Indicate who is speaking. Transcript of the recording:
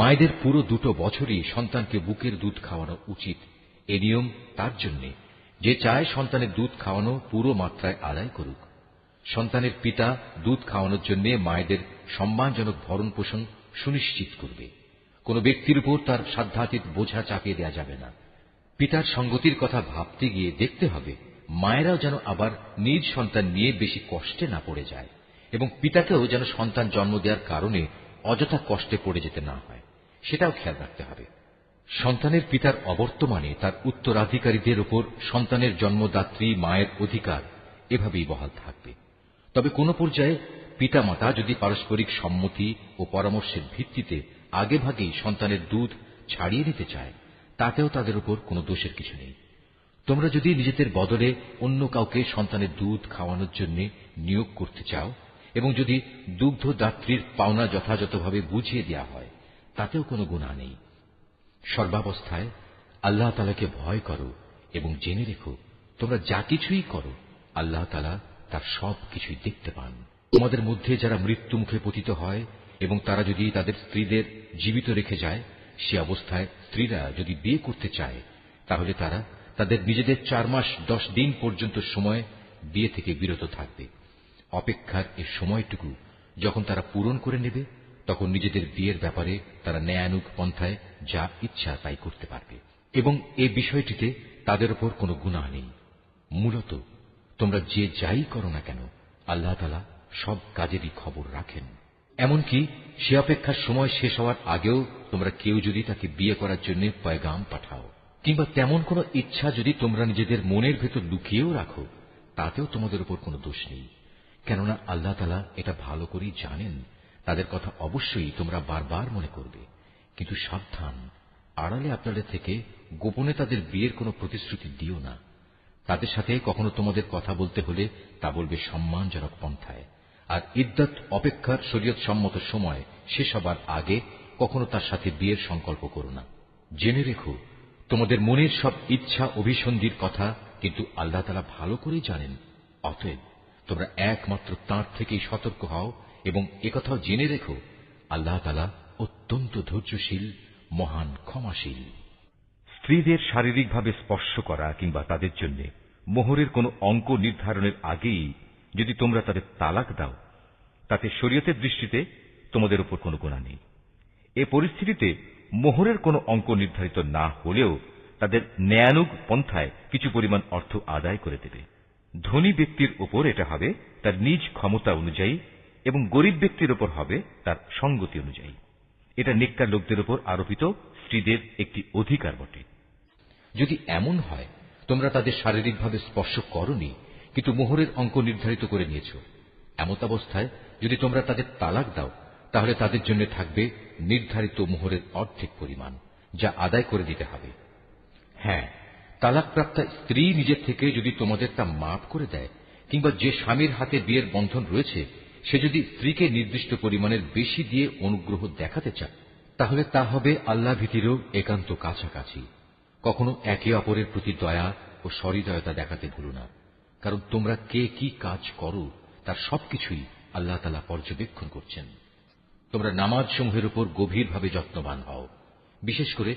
Speaker 1: মায়েদের পুরো দুটো বছরই সন্তানকে বুকের দুধ খাওয়ানো উচিত। এ নিয়ম তার জন্য। যে চায় সন্তানের দুধ খাওয়ানো পুরো মাত্রায় আদায় করুক। সন্তানের পিতা দুধ খাওয়ানোর জন্য মায়েদের সম্মানজনক ভরণ পোষণ সুনিশ্চিত করবে। কোন ব্যক্তির উপর তার সাধ্যাতীত বোঝা চাপিয়ে দেওয়া যাবে না। পিতার সঙ্গতির কথা ভাবতে গিয়ে দেখতে হবে, মায়েরাও যেন আবার নিজ সন্তান নিয়ে বেশি কষ্টে না পড়ে যায় এবং পিতাকেও যেন সন্তান জন্ম দেওয়ার কারণে অযথা কষ্টে পড়ে যেতে না হয়। সেটাও খেয়াল রাখতে হবে। সন্তানের পিতার অবর্তমানে তার উত্তরাধিকারীদের ওপর সন্তানের জন্মদাত্রী মায়ের অধিকার এভাবেই বহাল থাকবে। তবে কোন পর্যায়ে পিতামাতা যদি পারস্পরিক সম্মতি ও পরামর্শের ভিত্তিতে আগেভাগেই সন্তানের দুধ ছাড়িয়ে নিতে চায়, তাতেও তাদের উপর কোনো দোষের কিছু নেই। তোমরা যদি নিজেদের বদলে অন্য কাউকে সন্তানের দুধ খাওয়ানোর জন্য নিয়োগ করতে চাও এবং যদি দুগ্ধদাত্রীর পাওনা যথাযথভাবে বুঝিয়ে দেওয়া হয় তাতেও কোনো গুণা নেই। সর্বাবস্থায় আল্লাহ তালাকে ভয় করো এবং জেনে রেখো, তোমরা যা কিছুই করো, আল্লাহ তালা তার সব কিছুই দেখতে পান। তোমাদের মধ্যে যারা মৃত্যু মুখে পতিত হয় এবং তারা যদি তাদের স্ত্রীদের জীবিত রেখে যায়, সে অবস্থায় স্ত্রীরা যদি বিয়ে করতে চায়, তাহলে তারা তাদের নিজেদের চার মাস দশ দিন পর্যন্ত সময় বিয়ে থেকে বিরত থাকবে। অপেক্ষার এ সময়টুকু যখন তারা পূরণ করে নেবে তখন নিজেদের বিয়ের ব্যাপারে তারা ন্যায়ানুগ পন্থায় যা ইচ্ছা তাই করতে পারবে। এবং এ বিষয়টিতে তাদের ওপর কোনো গুণা নেই। মূলত তোমরা যে যাই করো না কেন, আল্লাহ তালা সব কাজেরই খবর রাখেন। এমনকি সে অপেক্ষার সময় শেষ হওয়ার আগেও তোমরা কেউ যদি তাকে বিয়ে করার জন্য পয়গাম পাঠাও, কিংবা তেমন কোনো ইচ্ছা যদি তোমরা নিজেদের মনের ভেতর লুকিয়েও রাখো, তাতেও তোমাদের উপর কোনো দোষ নেই। কেননা আল্লাহ তালা এটা ভালো করেই জানেন। তাদের কথা অবশ্যই তোমরা বারবার মনে করবে। কিন্তু সাবধান, আড়ালে আপনাদের থেকে গোপনে তাদের বিয়ের কোনো প্রতিশ্রুতি দিও না। তাদের সাথে কখনো তোমাদের কথা বলতে হলে তা বলবে সম্মানজনক পন্থায়। আর ইদ্যত অপেক্ষার শরীয়ত সম্মত সময় শেষ হবার আগে কখনো তার সাথে বিয়ের সংকল্প করো না। জেনে রেখো, তোমাদের মনের সব ইচ্ছা অভিসন্ধির কথা কিন্তু আল্লাহ তালা ভালো করেই জানেন। অতএব তোমরা একমাত্র তাঁর থেকেই সতর্ক হও এবং একথাও জেনে রেখো, আল্লাহ তালা অত্যন্ত ধৈর্যশীল, মহান, ক্ষমাশীল।
Speaker 2: স্ত্রীদের শারীরিকভাবে স্পর্শ করা কিংবা তাদের জন্য মোহরের কোনো অঙ্ক নির্ধারণের আগেই যদি তোমরা তাদের তালাক দাও, তাতে শরীয়তের দৃষ্টিতে তোমাদের উপর কোনো গোনা নেই। এ পরিস্থিতিতে মোহরের কোনো অঙ্ক নির্ধারিত না হলেও তাদের ন্যায়ানুগ পন্থায় কিছু পরিমাণ অর্থ আদায় করে দেবে। ধনী ব্যক্তির উপর এটা হবে তার নিজ ক্ষমতা অনুযায়ী এবং গরিব ব্যক্তির উপর হবে তার সঙ্গতি অনুযায়ী। এটা নিকার লোকদের উপর আরোপিত স্ত্রীদের একটি অধিকার বটে।
Speaker 1: যদি এমন হয়, তোমরা তাদের শারীরিকভাবে স্পর্শ করনি, কিন্তু মোহরের অঙ্ক নির্ধারিত করে নিয়েছ। এমত অবস্থায় যদি তোমরা তাদের তালাক দাও, তাহলে তাদের জন্য থাকবে নির্ধারিত মোহরের অর্ধেক পরিমাণ, যা আদায় করে দিতে হবে। হ্যাঁ তালাকপ্রাপ্তা স্ত্রী নিজের থেকে যদি তোমাদের তা মাফ করে দেয়, কিংবা যে স্বামীর হাতে বিয়ের বন্ধন রয়েছে সে যদি স্ত্রীকে নির্দিষ্ট পরিমাণের বেশি দিয়ে অনুগ্রহ দেখাতে চায়, তাহলে তা হবে আল্লাহ ভীতিরও একান্ত কাছাকাছি। কখনো একে অপরের প্রতি দয়া ও সহৃদয়তা দেখাতে ভুলো না, কারণ তোমরা কে কি কাজ করো, তার সবকিছুই আল্লাহ তালা পর্যবেক্ষণ করছেন। তোমরা নামাজ সমূহের উপর গভীরভাবে যত্নবান হও। বিশেষ করে